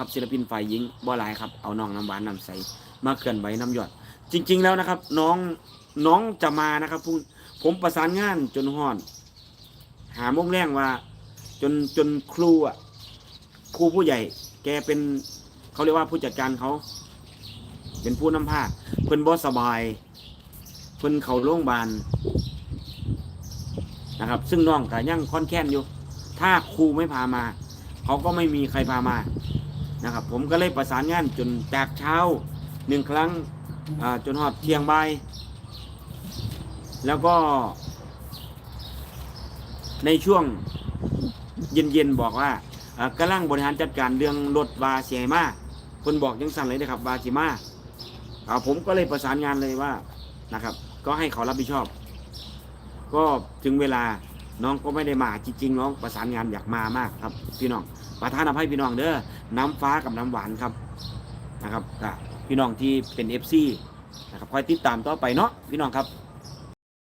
ครับศิลปินฝ่ายหญิงบ่หลายครับเอาน้องน้ำหวานน้ำใสมาเคลื่อนไหวน้ำหยอด จริง ๆ แล้วนะครับ น้องน้องจะมานะครับพรุ่งผมประสานงานจนฮอดหาโมงแรงว่า จนจนครูอะครูผู้ใหญ่ แกเป็นเขาเรียกว่าผู้จัดการเขา เป็นผู้นำผ้าเพิ่นบ่สบาย เพิ่นเขาโรงพยาบาลนะครับ ซึ่งน้องก็ยังค่อนแค้นอยู่ ถ้าครูไม่พามา เขาก็ไม่มีใครพามา นะครับ ผมก็เลยประสานงานจนจากเช้าหนึ่งครั้งจนหอดเที่ยงบ่ายแล้วก็ ในช่วงเย็นๆบอกว่าอ่าลังบริหารจัดการเรื่องรถบาเสียมาคนบอกยังสั่นเลยนะครับบาสิมาอ่าผมก็เลยประสานงานเลยว่านะครับ ก็ให้เขารับผิดชอบ ก็ถึงเวลาน้องก็ไม่ได้มาจริงๆน้องประสานงานอยากมามากครับพี่น้องประธานอภัยพี่น้องเด้อ น้ำฟ้ากับน้ำหวานครับนะครับพี่น้องที่เป็น FC นะครับคอยติดตามต่อไปเนาะพี่น้องครับ